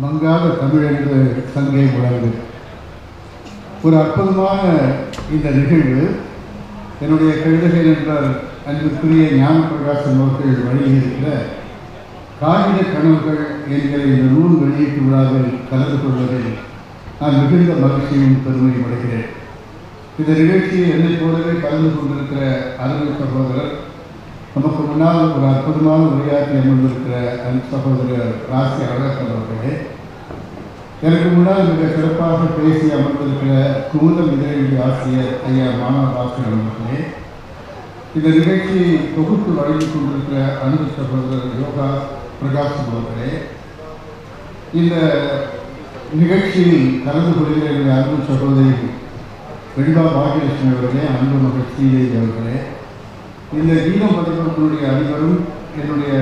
மங்காத தமிழ் என்று சங்கை முழங்கு ஒரு அற்புதமான இந்த நிகழ்வு. என்னுடைய கவிதைகள் என்றால் அன்புக்குரிய ஞான பிரகாசம் அவர்கள் வழியிருக்கிற காகித கனவுகள் என்கிற இந்த நூல் வெளியீட்டு விழாவில் கலந்து கொள்வதில் நான் மிகுந்த மகிழ்ச்சியும் பெருமையும் அடைகிறேன். இந்த நிகழ்ச்சியில் என்னை போலவே கலந்து கொண்டிருக்கிற அருமை சகோதரர் நமக்கு முன்னால் ஒரு அற்புதமான உரையாற்றி அமர்ந்திருக்கிற அன்பு சகோதரர் ராசி அழகர் அவர்களே எனக்கு முன்னால் மிக சிறப்பாக பேசி அமர்ந்திருக்கிற குமுதம் இதழி ஆசிரியர் ஐயா மாணவ அவர்களே இந்த நிகழ்ச்சி தொகுத்து வழங்கிக் கொண்டிருக்கிற அன்பு சகோதரர் யோகா பிரகாஷ் அவர்களே இந்த நிகழ்ச்சியில் கலந்து கொள்கிற என்னுடைய அன்பு சகோதரி வெண்பா பாகியலட்சுமி அவர்களே அன்பு மகள் ஸ்ரீதேவி அவர்களே இந்த கீதம் பதிப்பவர்களுடைய அனைவரும் என்னுடைய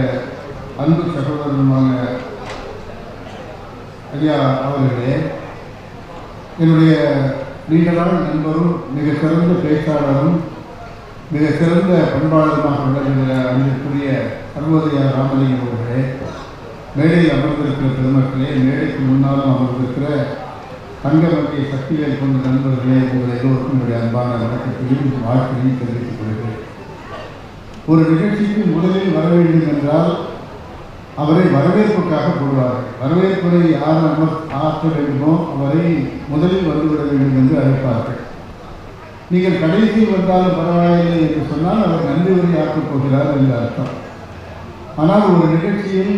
அன்பு சகோதரனுமான ஐயா அவர்களே என்னுடைய நீண்டலான நண்பரும் மிக சிறந்த பேச்சாளரும் மிக சிறந்த பண்பாளருமாக விளங்குகிற அன்பிற்குரிய சர்வோதயா ராமலிங்கம் அவர்களே மேடையில் அமர்ந்திருக்கிற பெருமக்களே மேடைக்கு முன்னாலும் அமர்ந்திருக்கிற தங்க சக்திகளை கொண்ட நண்பர்களே உங்கள் எல்லோருக்கும் என்னுடைய அன்பான வணக்கத்தையும் வாழ்க்கையையும் தெரிவித்துக் கொள்கிறேன். ஒரு நிகழ்ச்சிக்கு முதலில் வர வேண்டும் என்றால் அவரை வரவேற்புக்காக போடுவார்கள் வரவேற்புரை யார் அமர் ஆற்ற வேண்டுமோ அவரை முதலில் வந்துவிட வேண்டும் என்று அழைப்பார்கள். நீங்கள் கடைசியில் வந்தாலும் பரவாயில்லை என்று சொன்னால் அவர் நன்றி உரை ஆக்கப் போகிறார் என்று அர்த்தம். ஆனால் ஒரு நிகழ்ச்சியில்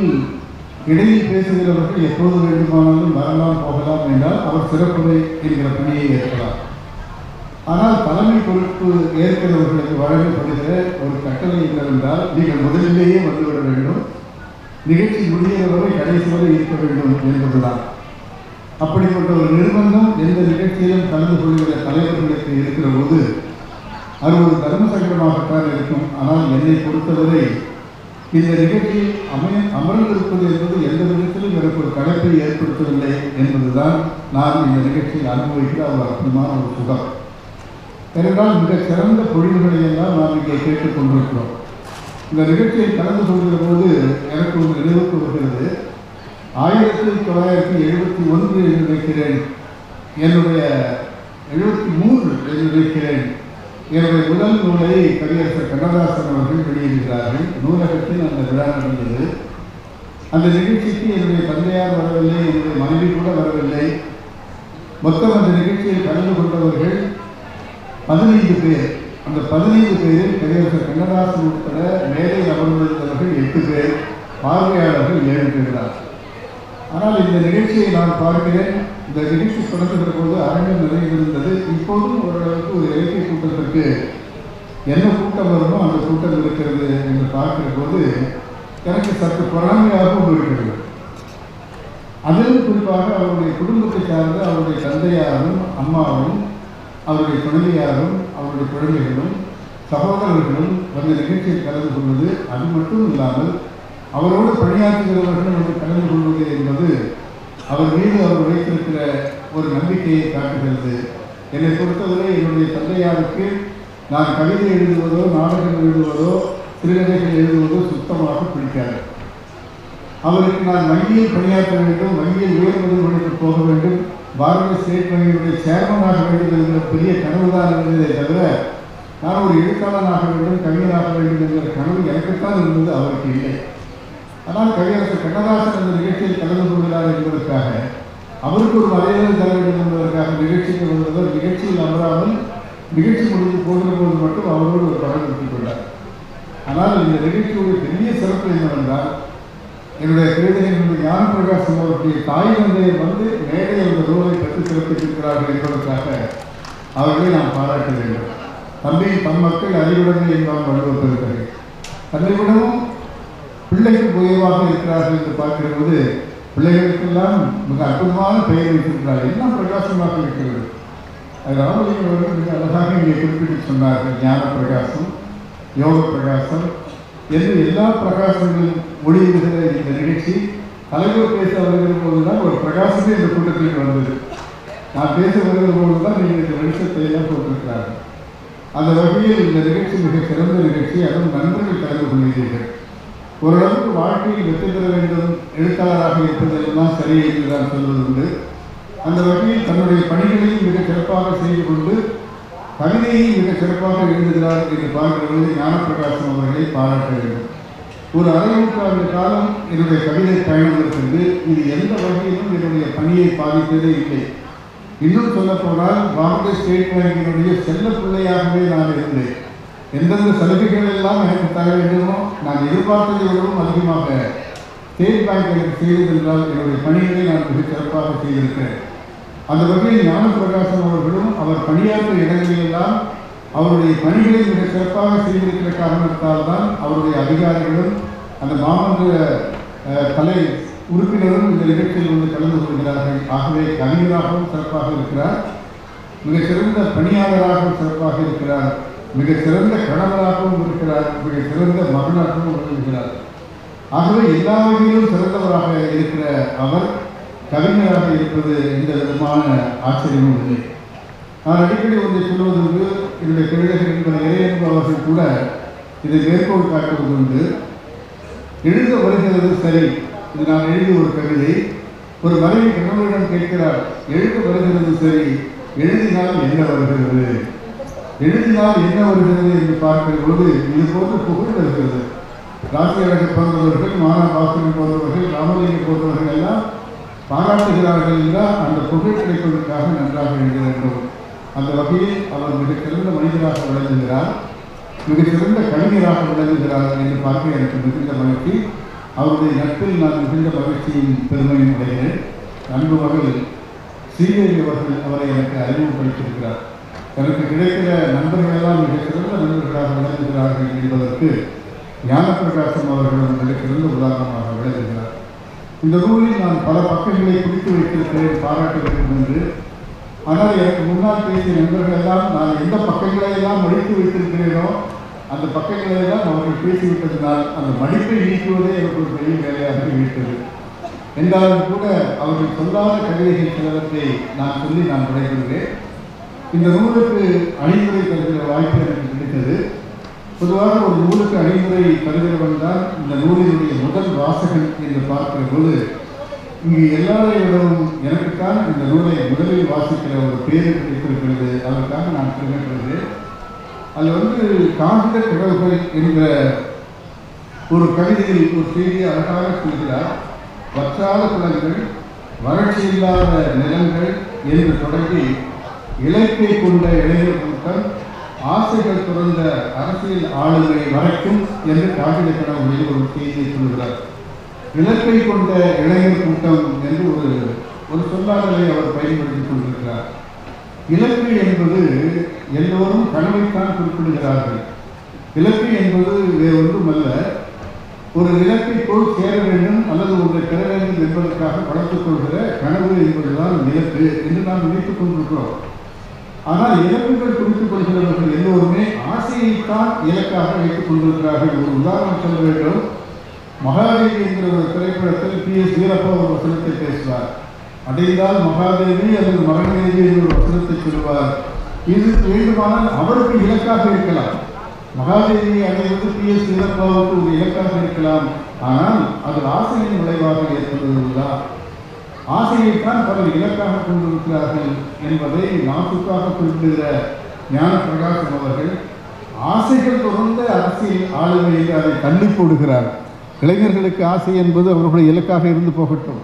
இடையில் பேசுகிறவர்கள் எப்போது வேண்டுமானாலும் வரலாம் போகலாம் என்றால் அவர் சிறப்புரை என்கிற பணியை ஏற்கலாம். ஆனால் தலைமை பொறுப்பு ஏற்கிறவர்களுக்கு வழங்கப்படுகிற ஒரு கட்டளை என்னவென்றால் நீங்கள் முதலிலேயே வந்துவிட வேண்டும். நிகழ்ச்சி முடிகிற வரை கடைசி வரை இருக்க வேண்டும் என்பதுதான். அப்படிப்பட்ட ஒரு நிர்பந்தம் எந்த நிகழ்ச்சியிலும் கலந்து கொள்கிற தலைவர்களுக்கு இருக்கிற போது அது ஒரு தர்ம சங்கடமாகத்தான் இருக்கும். ஆனால் என்னை பொறுத்தவரை இந்த நிகழ்ச்சியில் அமைய அமர்ந்திருப்பது என்பது எந்த விதத்திலும் எனக்கு ஒரு கலைப்பை ஏற்படுத்தவில்லை என்பதுதான் நான் இந்த நிகழ்ச்சியில் அனுபவிக்கிற ஒரு அற்புதமான ஒரு சுகம். ஏனென்றால் மிக சிறந்த பொழிவுகளை எல்லாம் நாம் இங்கே கேட்டுக் கொண்டிருக்கிறோம். இந்த நிகழ்ச்சியில் கலந்து கொள்கிற போது எனக்கு ஒரு நினைவுக்கு வருகிறது. ஆயிரத்தி தொள்ளாயிரத்தி எழுபத்தி ஒன்று என்று நினைக்கிறேன். என்னுடைய எழுபத்தி மூன்று என்று நினைக்கிறேன். என்னுடைய முதல் நூலை கவியரசர் கண்ணதாசன் அவர்கள் வெளியிடுகிறார்கள். நூலகத்தில் அந்த விழா நடந்தது. அந்த நிகழ்ச்சிக்கு என்னுடைய தந்தையார் வரவில்லை என்னுடைய மனைவி கூட வரவில்லை. மொத்தம் அந்த நிகழ்ச்சியில் கலந்து கொண்டவர்கள் பதினைந்து பேர். அந்த பதினைந்து பேரில் கவியரசர் கண்ணதாசன் உட்பட மேலே அமர்ந்திருந்தவர்கள் எட்டு பேர் பார்வையாளர்கள் ஏழு பேர் ஆனால் இந்த நிகழ்ச்சியை நான் பார்க்கிறேன். இந்த நிகழ்ச்சி தொடங்குகிற போது அரங்கம் நிறைந்திருந்தது. இப்போதும் ஓரளவுக்கு ஒரு இலக்கிய கூட்டத்திற்கு என்ன கூட்டம் வருமோ அந்த கூட்டம் இருக்கிறது என்று பார்க்கிற போது எனக்கு சற்று பொறாமையாகவும் இருக்கிறது அதிலும் குறிப்பாக அவருடைய குடும்பத்தை சார்ந்த அவருடைய தந்தையாரும் அம்மாவும் அவருடைய துணைவியாரும் அவருடைய குழந்தைகளும் சகோதரர்களும் வந்த நிகழ்ச்சியில் கலந்து கொள்வது அது மட்டும் இல்லாமல் அவரோடு பணியாற்றுகிறவர்களும் வந்து கலந்து கொள்வது என்பது அவர் மீது அவர் வைத்திருக்கிற ஒரு நம்பிக்கையை காட்டுகிறது. என்னை பொறுத்தவரை என்னுடைய தந்தையாருக்கு நான் கவிதை எழுதுவதோ நாடகம் எழுதுவதோ சிறுகதைகள் எழுதுவதோ சுத்தமாக பிடிக்காது. அவருக்கு நான் வங்கியில் பணியாற்ற வேண்டும் வங்கியில் உயர் நிறுவனங்களுக்கு போக வேண்டும். பாரதிய ஸ்டேட் வங்கியினுடைய சேர்மன் ஆக வேண்டும் என்கிற பெரிய கனவு தான் இருந்ததே தவிர நான் ஒரு எழுத்தாளனாக வேண்டும் கவிஞனாக வேண்டும் என்கிற கனவு எனக்குத்தான் இருந்தது அவருக்கு இல்லை. ஆனால் கவியரசர் கண்ணதாசன் அந்த நிகழ்ச்சியில் கலந்து கொள்கிறார் என்பதற்காக அவருக்கு ஒரு மரியாதை தர வேண்டும் என்பதற்காக நிகழ்ச்சிக்கு வந்தவர் நிகழ்ச்சியில் அமராமல் நிகழ்ச்சி முடிந்து போகிற போது மட்டும் அவரோடு ஒரு படம் எடுத்துக் கொண்டார். ஆனால் இந்த நிகழ்ச்சியுடைய பெரிய சிறப்பு என்னவென்றால் என்னுடைய கவிதைகளுடைய ஞான பிரகாஷ் அவருடைய தாய் தந்தையை வந்து மேடையில் அந்த நூலை பெற்று சிறப்பித்திருக்கிறார்கள் என்பதற்காக அவர்களை நாம் பாராட்ட வேண்டும். தம்பி தம் மக்கள் அறிவுடனே என்பான் வலுவத்திருக்கிறார்கள் தன்னை பிள்ளைகள் பிள்ளைக்கு உயர்வாக இருக்கிறார்கள் என்று பார்க்கிற போது பிள்ளைகளுக்கெல்லாம் மிக அற்புதமான பெயர் வைத்திருக்கிறார்கள் எல்லாம் பிரகாசமாக இருக்கிறது? அது ராமலிங்கம் அவர்கள் மிக அழகாக இங்கே குறிப்பிட்டு சொன்னார்கள். ஞான பிரகாசம் யோக பிரகாசம் என்று எல்லா பிரகாசங்களும் ஒளியுகிற இந்த நிகழ்ச்சி தலைவர் பேச வருகிற போதுதான் ஒரு பிரகாசமே இந்த கூட்டத்தில் வந்தது. நான் பேச வருகிற போதுதான் நீங்கள் இந்த வெளிச்சத்தை எல்லாம் போட்டிருக்கிறார்கள். அந்த வகையில் இந்த நிகழ்ச்சி மிக சிறந்த நிகழ்ச்சி அதுவும் நண்பர்கள் கலந்து கொள்கிறீர்கள். ஓரளவுக்கு வாழ்க்கையில் வெற்றி பெற வேண்டும் எழுத்தாளராக இருப்பதெல்லாம் சரி என்று நான் சொல்வதுண்டு. அந்த வகையில் தன்னுடைய பணிகளையும் மிக சிறப்பாக செய்து கொண்டு கவிதையை மிக சிறப்பாக எழுதுகிறார் என்று பார்க்கிறது ஞானப்பிரகாசம் அவர்களை பாராட்ட வேண்டும் ஒரு அரை நூற்றாண்டு காலம் என்னுடைய கவிதை பயணம் இருக்கிறது இது எந்த வகையிலும் என்னுடைய பணியை பாதித்ததே இல்லை. இன்னும் சொல்ல போனால் ஸ்டேட் பேங்கினுடைய செல்ல பிள்ளையாகவே நான் இருந்தேன். எந்தெந்த சலுகைகள் எல்லாம் எனக்கு தர வேண்டுமோ நான் எதிர்பார்த்ததை விடவும் அதிகமாக ஸ்டேட் பேங்க் எனக்கு செய்ததென்றால் என்னுடைய பணிகளை நான் மிக சிறப்பாக செய்திருக்கிறேன். அந்த வகையில் ஞானப்பிரகாசம் அவர்களும் அவர் பணியாற்ற இடங்களிலெல்லாம் அவருடைய பணிகளை மிக சிறப்பாக செய்திருக்கிற காரணத்தால் தான் அவருடைய அதிகாரிகளும் அந்த மாமன்ற தலை கலை உறுப்பினரும் இந்த நிகழ்ச்சியில் வந்து கலந்து கொள்கிறார்கள். ஆகவே கவிஞராகவும் சிறப்பாக இருக்கிறார். மிக சிறந்த பணியாளராகவும் சிறப்பாக இருக்கிறார். மிக சிறந்த கணவராகவும் இருக்கிறார். மிக சிறந்த மகனாகவும் விளங்குகிறார் ஆகவே எல்லா வகையிலும் சிறந்தவராக இருக்கிற அவர் கவிஞராக இருப்பது எந்த விதமான ஆச்சரியமும் இல்லை. நான் அடிக்கடி ஒன்றை சொல்வதற்கு என்னுடைய தொழிலகர் என்பது இறையன்பு கூட இதை மேற்கோள் காட்டுவது உண்டு. எழுத வருகிறது சரி இது நான் எழுதிய ஒரு கவிதை. ஒரு மனைவி கணவரிடம் கேட்கிறார் எழுத வருகிறது சரி எழுதினால் என்ன வருகிறது? எழுதினால் என்ன வருகிறது? என்று பார்க்கிற பொழுது இது போன்று புகழ் வருகிறது. ராசியரக போன்றவர்கள் மானா பாஸ்கரன் போன்றவர்கள் ராமலிங்கம் போன்றவர்கள் எல்லாம் பாராட்டுகிறார்கள் என்றால் அந்த புகழ் கிடைப்பதற்காக நன்றாக எழுத வேண்டும் அந்த வகையில் அவர் மிக சிறந்த மனிதராக விளங்குகிறார் மிக சிறந்த கலைஞராக விளங்குகிறார் என்று பார்க்க எனக்கு மிகுந்த மகிழ்ச்சி. அவருடைய நட்பில் நான் மிகுந்த மகிழ்ச்சியின் பெருமையும் அடைகிறேன் அன்பு மகள் ஸ்ரீதேவி அவர்கள் அவரை எனக்கு அறிமுகப்படுத்தியிருக்கிறார். எனக்கு கிடைக்கிற நண்பர்கள் எல்லாம் சிறந்த நண்பர்களாக விளங்குகிறார்கள் என்பதற்கு ஞானப்பிரகாசம் அவர்களும் மிக சிறந்த உதாரணமாக விளங்குகிறார். இந்த நூலில் நான் பல பக்கங்களை குறித்து வைத்திருக்கிறேன் பாராட்ட வேண்டும் என்று. ஆனால் எனக்கு முன்னால் பேசிய நண்பர்கள் எல்லாம் நான் எந்த பக்கங்களை எல்லாம் மடித்து வைத்திருக்கிறேனோ அந்த பக்கங்களை எல்லாம் அவர்கள் பேசிவிட்டதினால் அந்த மடிப்பை நீக்குவதே எனக்கு ஒரு பெரிய வேலையாக இருக்கிறது. என்றாலும் கூட அவர்கள் சொல்லாத கவிதைகள் சிலவற்றை நான் சொல்லி நான் விளைவிடுகிறேன் இந்த நூலுக்கு அணிமுறை தருகிற வாய்ப்பு எனக்கு கிடைத்தது. பொதுவாக ஒரு நூலுக்கு அணிமுறை தருகிறவன் தான் இந்த நூலினுடைய முதல் வாசகன் என்று பார்க்கிற போது இங்கு எல்லாரையும் எனக்குத்தான் இந்த நூலை முதலில் வாசிக்கிற ஒரு பேரு கிடைத்திருக்கிறது. அதற்காக நான் சொல்கின்றது அதில் வந்து காந்த கடவுகள் என்ற ஒரு கவிதையில் ஒரு செய்தியை அழகாக சொல்கிறார். வற்றாத குளங்கள் வறட்சி இல்லாத நிலங்கள் என்று தொடங்கி இலக்கை கொண்ட இளைஞர் கூட்டம் ஆசைகள் துறந்த அரசியல் ஆளுமை வரைக்கும் என்று காகித கடவுளில் ஒரு செய்தியை சொல்கிறார் இலக்கை கொண்ட இளைஞர் கூட்டம் என்று ஒரு ஒரு சொல்லாடலை அவர் பயன்படுத்திக் கொண்டிருக்கிறார். இலக்கு என்பது எல்லோரும் கனவைத்தான் குறிப்பிடுகிறார்கள். இலக்கு என்பது வேறு அல்ல ஒரு இலக்கை போல் சேர வேண்டும் அல்லது ஒன்றை பெற வேண்டும் என்பதற்காக வளர்த்துக் கொள்கிற கனவு என்பதுதான் இலக்கு என்று நாம் நினைத்துக் கொண்டிருக்கிறோம். ஆனால் இலக்குகள் குறித்துக் கொள்கிறவர்கள் எல்லோருமே ஆசையைத்தான் இலக்காக வைத்துக் கொண்டிருக்கிறார்கள். ஒரு உதாரணம் சொல்ல வேண்டும். மகாதேவி என்கிற ஒரு திரைப்படத்தில் பி. எஸ். வீரப்பா ஒரு வசனத்தை பேசுவார். அடைந்தால் மகாதேவி அல்லது மகன்தேவி என்ற ஒரு வசனத்தை சொல்வார் இது வேண்டுமானால் அவருக்கு இலக்காக இருக்கலாம். மகாதேவியை அடைவது பி. எஸ். வீரப்பாவுக்கு ஒரு இலக்காக இருக்கலாம். ஆனால் அது ஆசையின் விளைவாக ஏற்படுவதுதான் ஆசையைத்தான் பலர் இலக்காக கொண்டிருக்கிறார்கள் என்பதை நாட்டுக்காக குறிப்பிடுகிற ஞான பிரகாசம் அவர்கள் ஆசைகள் தொடர்ந்த அரசியல் ஆளுமையில் அதை தள்ளி போடுகிறார். இளைஞர்களுக்கு ஆசை என்பது அவர்களுடைய இலக்காக இருந்து போகட்டும்.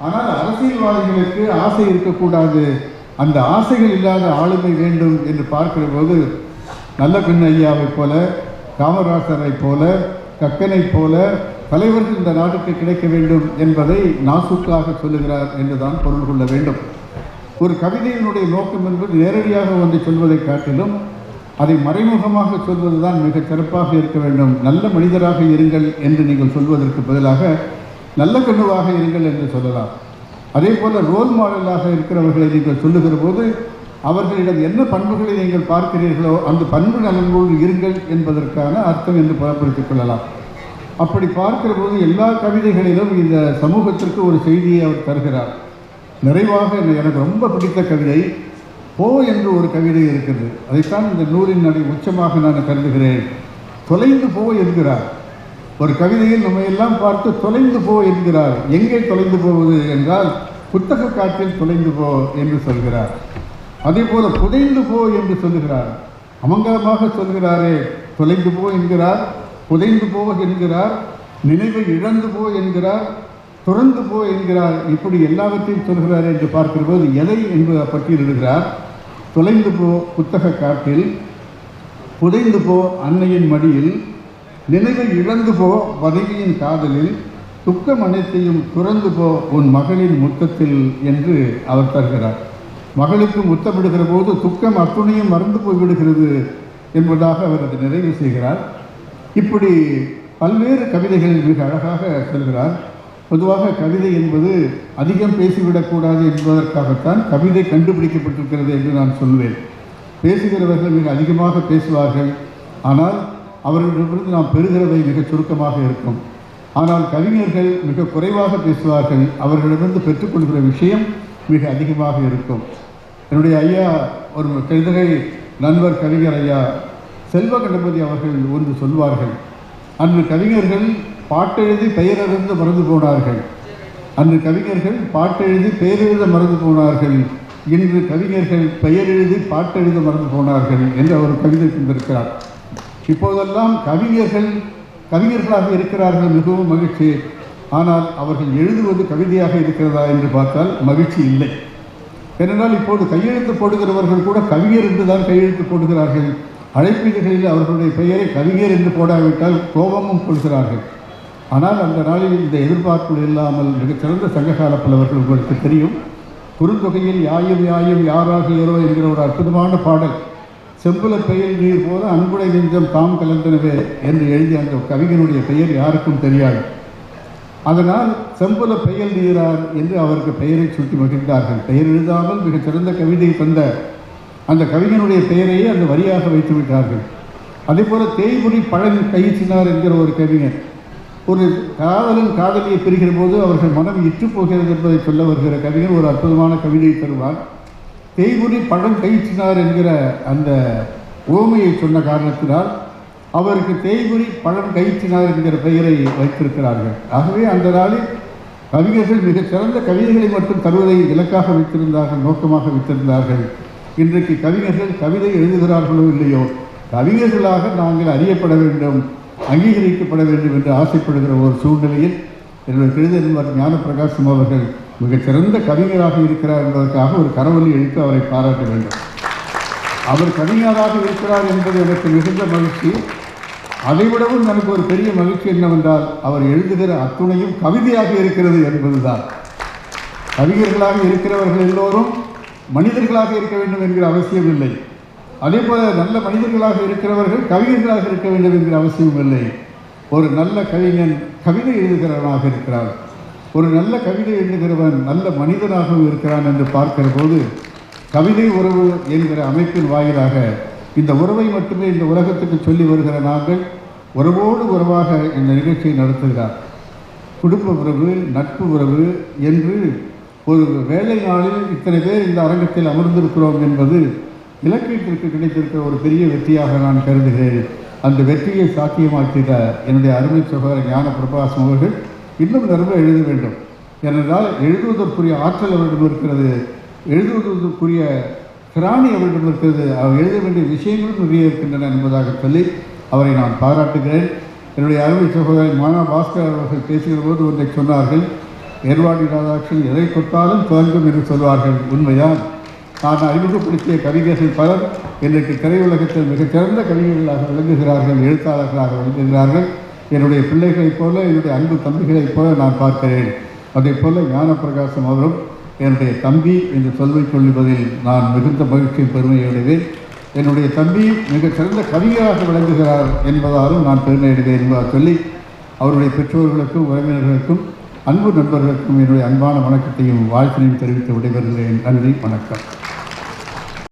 ஆனால் அரசியல்வாதிகளுக்கு ஆசை இருக்கக்கூடாது. அந்த ஆசைகள் இல்லாத ஆளுமை வேண்டும் என்று பார்க்கிற போது நல்ல பெண் ஐயாவைப் போல காமராசரைப் போல கக்கனைப் போல தலைவர்கள் இந்த நாட்டுக்கு கிடைக்க வேண்டும் என்பதை நாசுக்காக சொல்லுகிறார் என்றுதான் பொருள் கொள்ள வேண்டும். ஒரு கவிதையினுடைய நோக்கம் என்பது நேரடியாக வந்து சொல்வதை காட்டிலும் அதை மறைமுகமாக சொல்வதுதான் மிக சிறப்பாக இருக்க வேண்டும். நல்ல மனிதராக இருங்கள் என்று நீங்கள் சொல்வதற்கு பதிலாக நல்ல கண்ணுவாக இருங்கள் என்று சொல்லலாம். அதே போல ரோல் மாடலாக இருக்கிறவர்களை நீங்கள் சொல்லுகிற போது அவர்களிடம் என்ன பண்புகளை நீங்கள் பார்க்கிறீர்களோ அந்த பண்பு நலன்களோடு இருங்கள் என்பதற்கான அர்த்தம் என்று புலப்படுத்திக் கொள்ளலாம். அப்படி பார்க்கிற போது எல்லா கவிதைகளிலும் இந்த சமூகத்திற்கு ஒரு செய்தியை அவர் தருகிறார். நிறைவாக எனக்கு ரொம்ப பிடித்த கவிதை போ என்று ஒரு கவிதை இருக்கிறது அதைத்தான் இந்த நூலின் நடை உச்சமாக நான் கருதுகிறேன். தொலைந்து போ என்கிறார். ஒரு கவிதையில் நம்ம எல்லாம் பார்த்து தொலைந்து போ என்கிறார். எங்கே தொலைந்து போவது என்றால் புத்தக காட்டில் தொலைந்து போ என்று சொல்கிறார். அதே போல புதைந்து போ என்று சொல்லுகிறார். அமங்கலமாக சொல்கிறாரே தொலைந்து போ என்கிறார் புதைந்து போ என்கிறார் நினைவை இழந்து போ என்கிறார் துறந்து போ என்கிறார். இப்படி எல்லாவற்றையும் சொல்கிறார் என்று பார்க்கிற போது எதை என்பதை பட்டியலிடுகிறார். தொலைந்து போ புத்தக காட்டில் புதைந்து போ அன்னையின் மடியில் நினைவை இழந்து போ வதவியின் காதலில் துக்கம் அனைத்தையும் துறந்து போ உன் மகளின் முத்தத்தில் என்று அவர் தருகிறார். மகளுக்கு முத்தமிடுகிற போது துக்கம் அத்துணையும் மறந்து போய் விடுகிறது என்பதாக அவர் அதை நிறைவு செய்கிறார். இப்படி பல்வேறு கவிதைகள் மிக அழகாக சொல்கிறார். பொதுவாக கவிதை என்பது அதிகம் பேசிவிடக்கூடாது என்பதற்காகத்தான் கவிதை கண்டுபிடிக்கப்பட்டிருக்கிறது என்று நான் சொல்வேன். பேசுகிறவர்கள் மிக அதிகமாக பேசுவார்கள். ஆனால் அவர்களிடமிருந்து நாம் பெறுகிறவை மிகச் சுருக்கமாக இருக்கும். ஆனால் கவிஞர்கள் மிக குறைவாக பேசுவார்கள். அவர்களிடமிருந்து பெற்றுக்கொள்கிற விஷயம் மிக அதிகமாக இருக்கும். என்னுடைய ஐயா ஒரு கவிதை நண்பர் கவிஞர் ஐயா செல்வ கணபதி அவர்கள் ஒன்று சொல்வார்கள். அன்று கவிஞர்கள் பாட்டெழுதி பெயரெழுந்து மறந்து போனார்கள். அன்று கவிஞர்கள் பாட்டெழுதி பெயரெழுத மறந்து போனார்கள். இன்று கவிஞர்கள் பெயர் எழுதி பாட்டெழுத மறந்து போனார்கள் என்று அவர் கவிதை தந்திருக்கிறார். இப்போதெல்லாம் கவிஞர்கள் கவிஞர்களாக இருக்கிறார்கள் மிகவும் மகிழ்ச்சி. ஆனால் அவர்கள் எழுதுவது கவிதையாக இருக்கிறதா என்று பார்த்தால் மகிழ்ச்சி இல்லை. ஏனென்றால் இப்போது கையெழுத்து போடுகிறவர்கள் கூட கவிஞர் என்று தான் கையெழுத்து போடுகிறார்கள். அழைப்பீடுகளில் அவர்களுடைய பெயரை கவிஞர் என்று போடாவிட்டால் கோபமும் கொள்கிறார்கள். ஆனால் அந்த நாளில் இந்த எதிர்பார்ப்பு இல்லாமல் மிகச்சிறந்த சங்ககால புலவர்கள் உங்களுக்கு தெரியும். குறுந்தொகையில் யாயும் யாயும் யாராகியரோ என்கிற ஒரு அற்புதமான பாடல். செம்புல பெயர் நீர் போல அன்புடை நெஞ்சம் தாம் கலந்தனவே என்று எழுதிய அந்த கவிஞனுடைய பெயர் யாருக்கும் தெரியாது. அதனால் செம்புல பெயர் நீரார் என்று அவருக்கு பெயரை சுட்டி மகிழ்ந்தார்கள். பெயர் எழுதாமல் மிகச் சிறந்த கவிதை தந்த அந்த கவிஞனுடைய பெயரையே அந்த வரியாக வைத்து விட்டார்கள். அதே போல தேய்மொழி பழனி கைச்சினார் என்கிற ஒரு கவிஞர். ஒரு காதலன் காதலியை பிரிகிற போது அவர்கள் மனம் இற்று போகிறது என்பதை சொல்ல வருகிற கவிஞர் ஒரு அற்புதமான கவிதை தருவார். தேய்மொழி பழம் கயிற்றினார் என்கிற அந்த ஓமையை சொன்ன காரணத்தினால் அவருக்கு தேய்புரி பழம் கயிற்றினார் என்கிற பெயரை வைத்திருக்கிறார்கள். ஆகவே அந்த நாளில் கவிஞர்கள் மிகச் சிறந்த கவிதைகளை மட்டும் தருவதை இலக்காக வைத்திருந்தார்கள் நோக்கமாக வைத்திருந்தார்கள். இன்றைக்கு கவிஞர்கள் கவிதை எழுதுகிறார்களோ இல்லையோ கவிஞர்களாக நாங்கள் அறியப்பட வேண்டும் அங்கீகரிக்கப்பட வேண்டும் என்று ஆசைப்படுகிற ஒரு சூழ்நிலையில் என்னுடைய கெழுத நண்பர் ஞானப்பிரகாசம் அவர்கள் மிகச் சிறந்த கவிஞராக இருக்கிறார் என்பதற்காக ஒரு கரவொலி எழுத்து அவரை பாராட்ட வேண்டும். அவர் கவிஞராக இருக்கிறார் என்பது எனக்கு மிகுந்த மகிழ்ச்சி. அதைவிடவும் எனக்கு ஒரு பெரிய மகிழ்ச்சி என்னவென்றால் அவர் எழுதுகிற அத்துணையும் கவிதையாக இருக்கிறது என்பதுதான். கவிஞர்களாக இருக்கிறவர்கள் எல்லோரும் மனிதர்களாக இருக்க வேண்டும் என்கிற அவசியம் இல்லை. அதே போல நல்ல மனிதர்களாக இருக்கிறவர்கள் கவிஞர்களாக இருக்க வேண்டும் என்கிற அவசியம் இல்லை. ஒரு நல்ல கவிஞன் கவிதை எழுதுகிறவனாக இருக்கிறார் ஒரு நல்ல கவிதை எழுதுகிறவன் நல்ல மனிதனாகவும் இருக்கிறான் என்று பார்க்கிற போது கவிதை உறவு என்கிற அமைப்பின் வாயிலாக இந்த உறவை மட்டுமே இந்த உலகத்துக்கு சொல்லி வருகிற நாங்கள் உறவோடு உறவாக இந்த நிகழ்ச்சியை நடத்துகிறார். குடும்ப உறவு நட்பு உறவு என்று ஒரு வேலை நாளில் இத்தனை பேர் இந்த அரங்கத்தில் அமர்ந்திருக்கிறோம் என்பது இலக்கியத்திற்கு கிடைத்திருக்கிற ஒரு பெரிய வெற்றியாக நான் கருதுகிறேன். அந்த வெற்றியை சாத்தியமாக்கிற என்னுடைய அருமை சகோதர ஞான பிரபாசம் அவர்கள் இன்னும் நிரம்ப எழுத வேண்டும். ஏனென்றால் எழுதுவதற்குரிய ஆற்றல் அவரிடம் இருக்கிறது. எழுதுவதற்குரிய கிராணி அவரிடம் அவர் எழுத வேண்டிய விஷயங்களும் நிறைய இருக்கின்றன என்பதாக சொல்லி அவரை நான் பாராட்டுகிறேன். என்னுடைய அருமை சகோதரி மானா பாஸ்கர் அவர்கள் பேசுகிற போது ஒன்றை சொன்னார்கள் ஏர்வாடி ராதாகிருஷ்ணன் எதை தொட்டாலும் துவங்கும் என்று சொல்வார்கள். உண்மைதான். நான் அறிமுகப்படுத்திய கவிஞர்கள் பலர் இன்றைக்கு திரையுலகத்தில் மிகச்சிறந்த கவிஞர்களாக விளங்குகிறார்கள் எழுத்தாளர்களாக விளங்குகிறார்கள். என்னுடைய பிள்ளைகளைப் போல என்னுடைய அன்பு தம்பிகளைப் போல நான் பார்க்கிறேன். அதைப் போல ஞானப்பிரகாசம் அவரும் என்னுடைய தம்பி என்று சொல்வை சொல்லுவதில் நான் மிகுந்த மகிழ்ச்சியும் பெருமை அடைவேன். என்னுடைய தம்பி மிகச் சிறந்த கவிஞராக விளங்குகிறார் என்பதாலும் நான் பெருமை அடைவேன் என்பதாக சொல்லி அவருடைய பெற்றோர்களுக்கும் உறவினர்களுக்கும் அன்பு நண்பர்களுக்கும் என்னுடைய அன்பான வணக்கத்தையும் வாழ்த்தினையும் தெரிவித்து விடைபெறுகிறேன். நன்றி வணக்கம்.